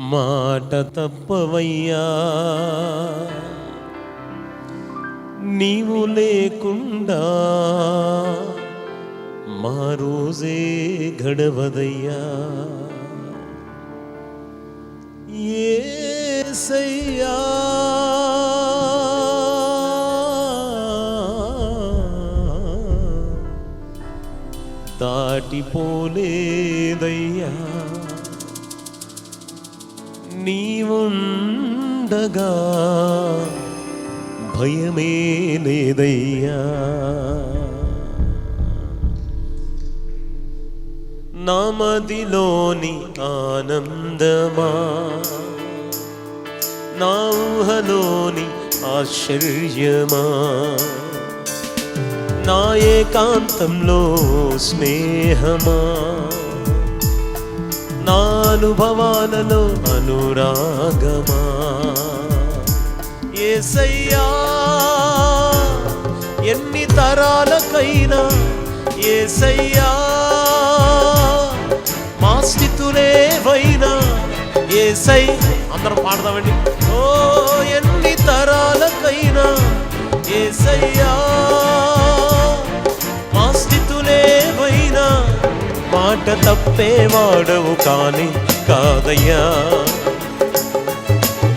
మాట తప్పవయ్యా. నీవు లేకుండా మా రోజే గడవదయ్యా. ఏసయ్యా. దాటిపోలేదయ్యా. నీవుండగా భయమే లేదయ్యా. నామదిలోని ఆనందమా? నా ఊహలోని ఆశ్చర్యమా? నా ఏకాంతంలో స్నేహమా? నా అనుభవాలలో అనురాగమా? ఏసయ్యా ఎన్ని తరాలకైనా ఏసయ్యా మా స్థితులేవైనా ఏసై అందరం పాడదామండి. ఓ ఎన్ని తరాలకైనా ఏసయ్యా. మాట తప్పేవాడవు కాని కాదయ్యా.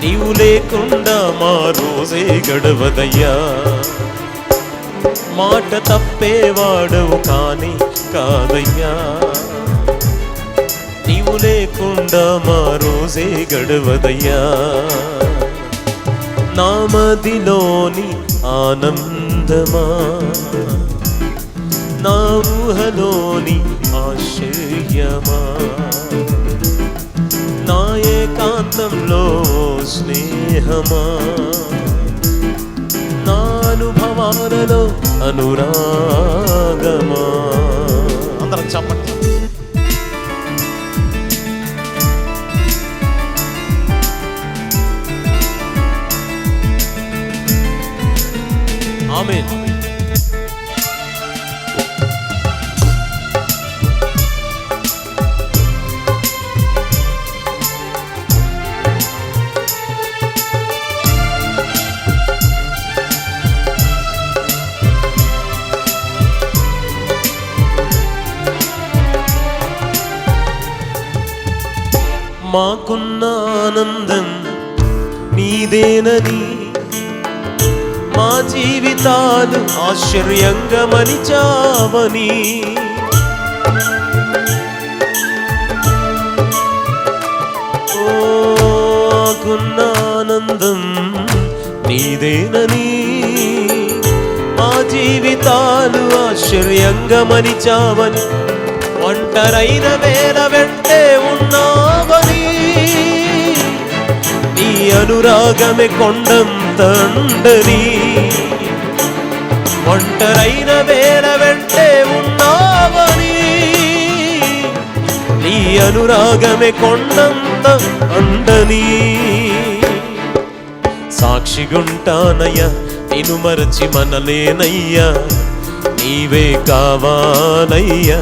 నీవు లేకుండా మా రోజే గడవదయ్యా. మాట తప్పేవాడవు కాని కాదయ్యా. నీవు లేకుండా మా రోజే గడవదయ్యా. నామదిలోని ఆనందమా. నా ఊహలోని ఆశ్చర్యమా? నా ఏకాంతంలో స్నేహమా? నా అనుభవాలలో అనురాగమా? అందరం చెప్పండి. ఆమేన్. మాకున్న ఆనందం నీదేనని మా జీవితాలు ఆశ్చర్యంగా మలిచావని ఓ, మాకున్న ఆనందం నీదేనని మా జీవితాలు ఆశ్చర్యంగా మలిచావని ఒంటరైన వేల వెంటే అనురాగమే కొండంతండని ఒంటరైన వేల వెంటే ఉన్నావని నీ అనురాగమే కొండంత అండని సాక్షిగుంటానయ్య నేను మరచి మనలేనయ్యా. నీవే కావాలయ్యా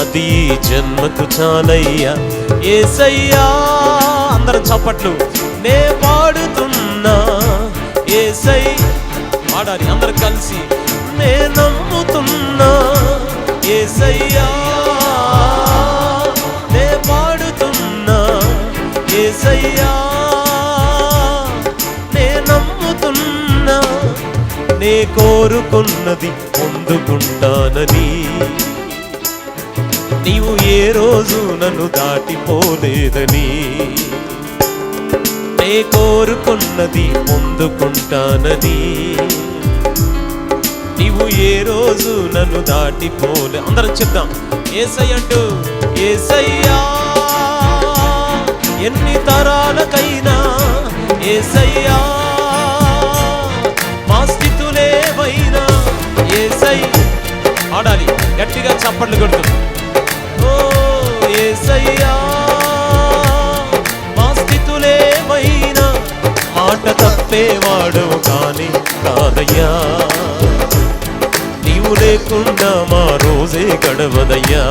అది జన్మకు చాలయ్యా. ఏసయ్యా అందరం చప్పట్లు. నే పాడుతున్నా. ఏసై పాడాలి అందరు కలిసి. నే నమ్ముతున్నా. ఏసయ్యా నే పాడుతున్నా. ఏసయ్యా నే నమ్ముతున్నా. నే కోరుకున్నది పొందుకుంటానని. నీవు ఏ రోజు నన్ను దాటిపోలేదని. నే కోరుకున్నది పొందుకుంటానని నీవు ఏ రోజు నన్ను దాటిపోలే. అందరం చెప్దాం. ఏసయ్యండు ఏసయ్యా ఎన్ని తరాలకైనా ఏసయ్యా మా స్థితులేవైనా ఏసై ఆడాలి గట్టిగా చప్పట్లు కొడుతుంది మాట తప్పేవాడు కాని కాదయ్యా. నీవు లేకుండా మా రోజే గడవదయ్యా.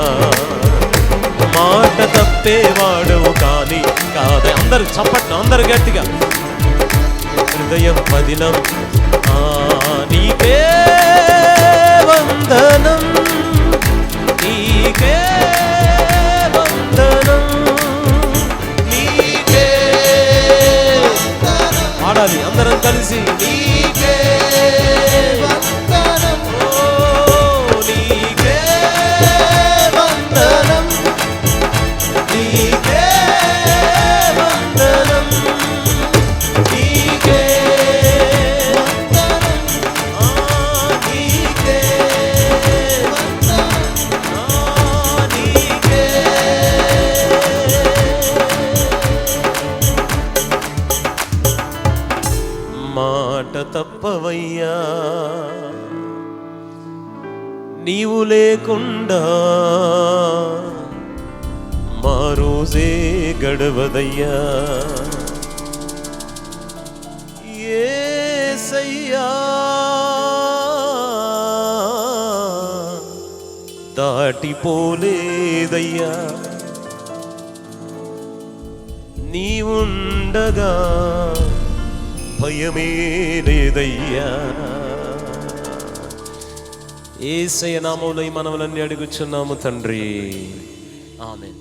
మాట తప్పేవాడు కాని కాద అందరు చప్పట్లు అందరు గట్టిగా. హృదయం పదిలం నీకే వందనం. నీకే కలిసి నీవు లేకుండా మా రోజే గడవదయ్యా. ఏసయ్యా దాటిపోలేదయ్యా. నీవుండగా భయమే లేదయ్యా. ఏసయ నామంలో ఈ మనవలన్నీ అడుగుచున్నాము తండ్రి. ఆమెను